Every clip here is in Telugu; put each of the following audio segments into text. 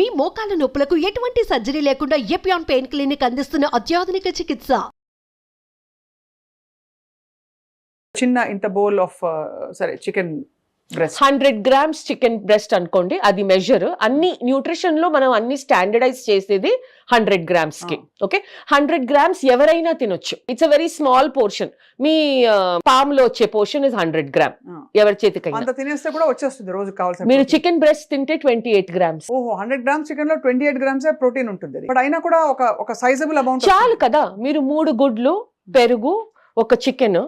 మీ మోకాల నొప్పులకు ఎటువంటి సర్జరీ లేకుండా ఎపియాన్ పెయిన్ క్లినిక్ అందిస్తున్న అత్యాధునిక చికిత్స? చిన్న ఇంత బౌల్ ఆఫ్ సరే chicken hundred grams chicken breast అనుకోండి అది మెజర్ అన్ని న్యూట్రిషన్లో మనం అన్ని స్టాండర్డైజ్ చేసేది హండ్రెడ్ గ్రామ్స్కి. ఓకే? హండ్రెడ్ గ్రామ్స్ ఎవరైనా తినొచ్చు. It's a very small portion మీ పామ్లో వచ్చే పోర్షన్ ఇస్ హండ్రెడ్ గ్రామ్. ఎవరి కావాల్సిన మీరు. చికెన్ బ్రెస్ట్ తింటే ట్వంటీ ఎయిట్ గ్రామ్స్. ఓహో హండ్రెడ్ గ్రామ్స్ చికెన్లో ట్వంటీ ఎయిట్ గ్రామ్స్ ప్రోటీన్ ఉంటుంది బట్ అయినా కూడా ఒక ఒక సైజబుల్ అమౌంట్ చాలు కదా? మీరు మూడు గుడ్లు పెరుగు ఒక చికెన్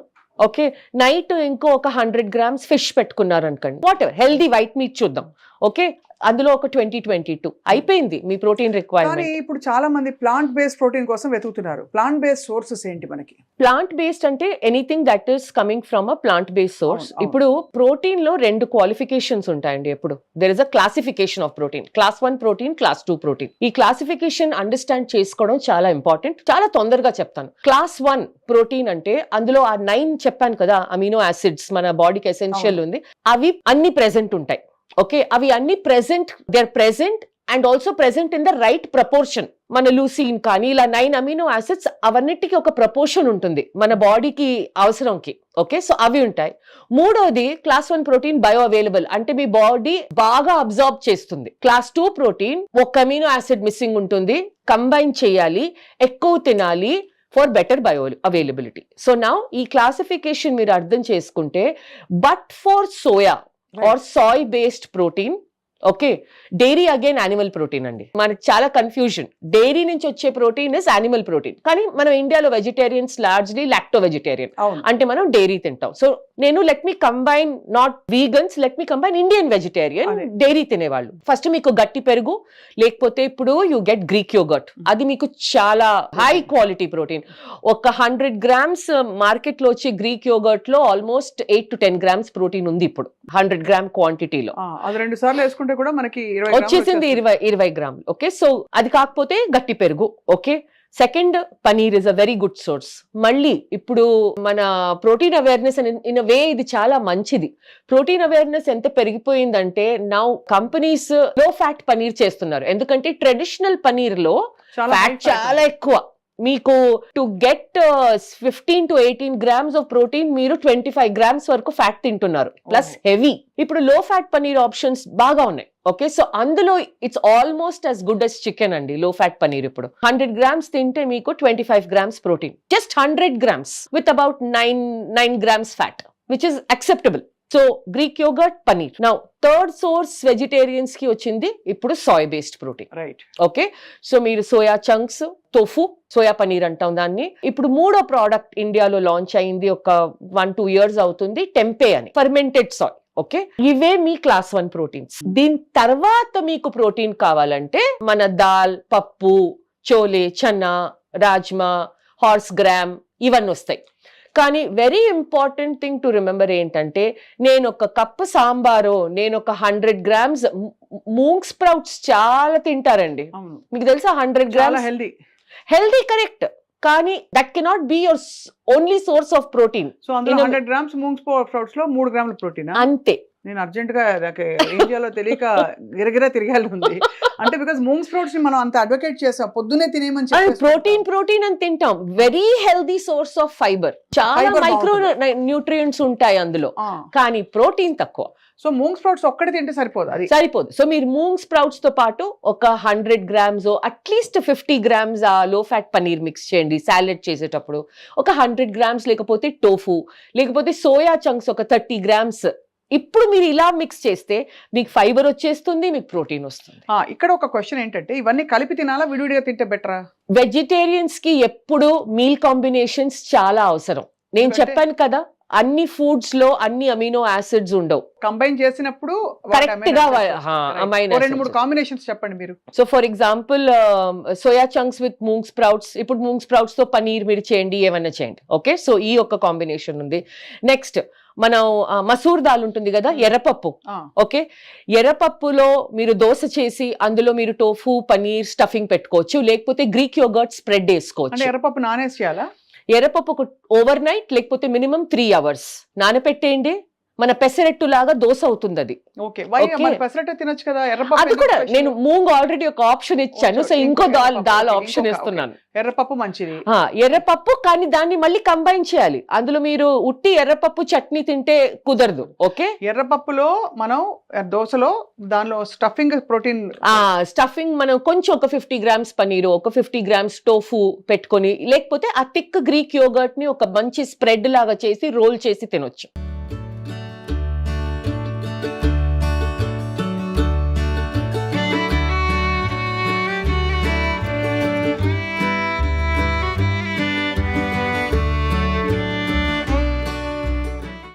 ఓకే నైట్ ఇంకో ఒక హండ్రెడ్ గ్రామ్స్ ఫిష్ పెట్టుకున్నారు అనుకోండి what ever healthy white meat చూద్దాం. ఓకే అందులో ఒక ట్వంటీ ట్వంటీ టూ. అయిపోయింది మీ ప్రోటీన్ కానీ రిక్వైర్మెంట్ ఇప్పుడు చాలా మంది ప్లాంట్ బేస్డ్ ప్రోటీన్ కోసం వెతుకుతున్నారు. ప్లాంట్ బేస్డ్ సోర్సెస్ ఏంటి మనకి? ప్లాంట్ బేస్డ్ అంటే anything that is coming from a plant based source అవును, అవును. ఇప్పుడు ప్రోటీన్లో రెండు క్వాలిఫికేషన్స్ ఉంటాయండి ఎప్పుడు. There is a classification of protein class one protein class two protein ఈ క్లాసిఫికేషన్ అండర్స్టాండ్ చేసుకోవడం చాలా ఇంపార్టెంట్ చాలా తొందరగా చెప్తాను. క్లాస్ వన్ ప్రోటీన్ అంటే అందులో ఆ నైన్ చెప్పాను కదా అమినో యాసిడ్స్ మన బాడీకి ఎసెన్షియల్ ఉంది. అవి అన్ని ప్రెసెంట్ ఉంటాయి. ఓకే అవి అన్ని present they are present and also present in the right proportion మన లూసిన్ కానీ ఇలా నైన్ అమినో యాసిడ్స్ అవన్నిటికీ ఒక ప్రపోర్షన్ ఉంటుంది మన బాడీకి అవసరంకి. ఓకే సో అవి ఉంటాయి. మూడోది class one protein bio available అంటే మీ బాడీ బాగా అబ్జార్బ్ చేస్తుంది. క్లాస్ టూ ప్రోటీన్ ఒక అమినో యాసిడ్ మిస్సింగ్ ఉంటుంది. కంబైన్ చేయాలి ఎక్కువ తినాలి for better bio availability so నా ఈ క్లాసిఫికేషన్ మీరు అర్థం చేసుకుంటే but for soya or soy based protein okay? Dairy again animal protein అండి. మనకి చాలా కన్ఫ్యూజన్. డైరీ నుంచి వచ్చే ప్రోటీన్ ఇస్ యానిమల్ ప్రోటీన్. కానీ మనం ఇండియాలో వెజిటేరియన్స్ లార్జ్లీ లాక్టో వెజిటేరియన్ అంటే మనం డైరీ తింటాం. సో నేను let me combine not vegans let me combine Indian vegetarian. Dairy తినేవాళ్ళు. ఫస్ట్ మీకు గట్టి పెరుగు లేకపోతే ఇప్పుడు యూ గెట్ గ్రీక్ యోగట్ అది మీకు చాలా హై క్వాలిటీ ప్రోటీన్. ఒక హండ్రెడ్ గ్రామ్స్ మార్కెట్లో వచ్చే Greek యోగట్లో almost eight to ten grams protein ఉంది ఇప్పుడు. హండ్రెడ్ గ్రామ్ క్వాంటిటీలో అది రెండు సార్లు వేసుకుంటే కూడా మనకి వచ్చేసింది. ఇరవై ఇరవై గ్రాములు. ఓకే సో అది కాకపోతే గట్టి పెరుగు. Okay second paneer is a very good source మళ్ళీ ఇప్పుడు మన ప్రోటీన్ అవేర్నెస్ ఇన్ వే ఇది చాలా మంచిది. ప్రోటీన్ అవేర్నెస్ ఎంత పెరిగిపోయిందంటే నౌ కంపెనీస్లో ఫ్యాట్ పనీర్ చేస్తున్నారు. ఎందుకంటే ట్రెడిషనల్ పనీర్లో ఫ్యాట్. చాలా ఎక్కువ. మీకు to get fifteen to eighteen grams of protein మీరు ట్వంటీ ఫైవ్ గ్రామ్స్ వరకు ఫ్యాట్ తింటున్నారు. Plus Oh. హెవీ ఇప్పుడు లో ఫ్యాట్ పనీర్ ఆప్షన్స్ బాగా ఉన్నాయి. ఓకే సో అందులో it's almost as good as chicken అండి లో ఫ్యాట్ పనీర్ ఇప్పుడు. హండ్రెడ్ గ్రామ్స్ తింటే మీకు twenty five grams protein just hundred grams with about nine nine grams fat which is acceptable so Greek yoghurt paneer now third source వెజిటేరియన్స్కి వచ్చింది ఇప్పుడు soy based protein right okay so మీరు soya chunks tofu soya paneer అంటాం దాన్ని. ఇప్పుడు మూడో ప్రోడక్ట్ ఇండియాలో లాంచ్ అయింది ఒక వన్ టూ ఇయర్స్ అవుతుంది టెంపే అని. ఫర్మెంటెడ్ సాయ్ ఓకే ఇవే మీ క్లాస్ వన్ ప్రోటీన్స్ దీని తర్వాత మీకు ప్రోటీన్ కావాలంటే మన దాల్ పప్పు చోలే చన్నా రాజ్మా హార్స్ గ్రామ్ ఇవన్నీ వస్తాయి. కానీ very important thing to remember ఏంటంటే నేను ఒక కప్పు సాంబారో నేను ఒక హండ్రెడ్ గ్రామ్స్ మూంగ్ స్ప్రౌట్స్ చాలా తింటారండి. మీకు తెలుసా hundred grams healthy healthy correct కానీ that cannot be your only source of protein so hundred grams moongs స్ప్రౌట్స్లో మూడు గ్రాముల ప్రోటీన్? అంతే. నేను అర్జెంట్గా నాకు ఇండియాలో తెలియక గిరగిరా తిరగాలి ఉంది. అంటే బికాస్ మూంగ్ స్ప్రౌట్స్ని మనం అంత అడ్వకేట్ చేసాం. పొద్దునే తినేయమని చెప్పేసి ప్రోటీన్ ప్రోటీన్ అని తింటాం. Very healthy source of fibre చాలా మైక్రో న్యూట్రియంట్స్ ఉంటాయి అందులో. కానీ ప్రోటీన్ తక్కువ. సో మూంగ్ స్ప్రౌట్స్ ఒక్కటి తింటే సరిపోదు. అది సరిపోదు. సో మీరు మూంగ్ స్ప్రౌట్స్తో పాటు ఒక hundred grams atleast fifty grams ఆ లో ఫ్యాట్ పనీర్ మిక్స్ చేయండి. సాలెడ్ చేసేటప్పుడు. ఒక హండ్రెడ్ గ్రామ్స్ లేకపోతే టోఫు లేకపోతే సోయా చంక్స్ ఒక థర్టీ గ్రామ్స్ ఇప్పుడు మీరు ఇలా మిక్స్ చేస్తే మీకు ఫైబర్ వచ్చేస్తుంది మీకు ప్రోటీన్ వస్తుంది. ఇక్కడ ఒక క్వశ్చన్ ఏంటంటే ఇవన్నీ కలిపి తినాలా విడివిడిగా తింటే బెటరా వెజిటేరియన్స్కి ఎప్పుడు మీల్ కాంబినేషన్స్ చాలా అవసరం. నేను చెప్పాను కదా అన్ని ఫుడ్స్లో అన్ని అమినో యాసిడ్స్ ఉండవు. కంబైన్ చేసినప్పుడు కరెక్ట్గా రెండు మూడు. కాంబినేషన్స్ చెప్పండి మీరు. So for example soya chunks with moong sprouts ఇప్పుడు మూంగ్ స్ప్రౌట్స్తో పనీర్ మీరు చేయండి ఏమన్నా చేయండి. ఓకే సో ఈ ఒక కాంబినేషన్ ఉంది. నెక్స్ట్ మనం మసూర్ దాల్ ఉంటుంది కదా Hmm. ఎర్రపప్పు. ఓకే ఎర్రపప్పులో మీరు దోశ చేసి అందులో మీరు టోఫు పనీర్ స్టఫింగ్ పెట్టుకోవచ్చు. లేకపోతే గ్రీక్ యోగర్ట్ స్ప్రెడ్ వేసుకోవచ్చు ఎర్రపప్పు నానేసి చేయాలా? ఎర్రపప్పు ఓవర్ నైట్ లేకపోతే మినిమం త్రీ అవర్స్ నానపెట్టేయండి. మన పెసరెట్టు లాగా దోశ అవుతుంది అది తినొచ్చు కదా? ఎర్రపప్పు అది కూడా? నేను మూంగ్ ఆల్రెడీ ఒక ఆప్షన్ ఇచ్చాను. సో ఇంకో దాల్ దాల్ ఆప్షన్ ఇస్తున్నాను ఎర్రపప్పు మంచిది. ఎర్రపప్పు కానీ దాన్ని మళ్ళీ కంబైన్ చేయాలి. అందులో మీరు ఉట్టి ఎర్రపప్పు చట్నీ తింటే కుదరదు. ఓకే? ఎర్రపప్పులో మనం దోశలో దానిలో స్టఫింగ్ ప్రోటీన్ స్టఫింగ్ మనం కొంచెం ఒక ఫిఫ్టీ గ్రామ్స్ పనీరు ఒక ఫిఫ్టీ గ్రామ్స్ టోఫు పెట్టుకొని లేకపోతే ఆ థిక్ గ్రీక్ యోగర్ట్ని ఒక మంచి స్ప్రెడ్ లాగా చేసి రోల్ చేసి తినొచ్చు.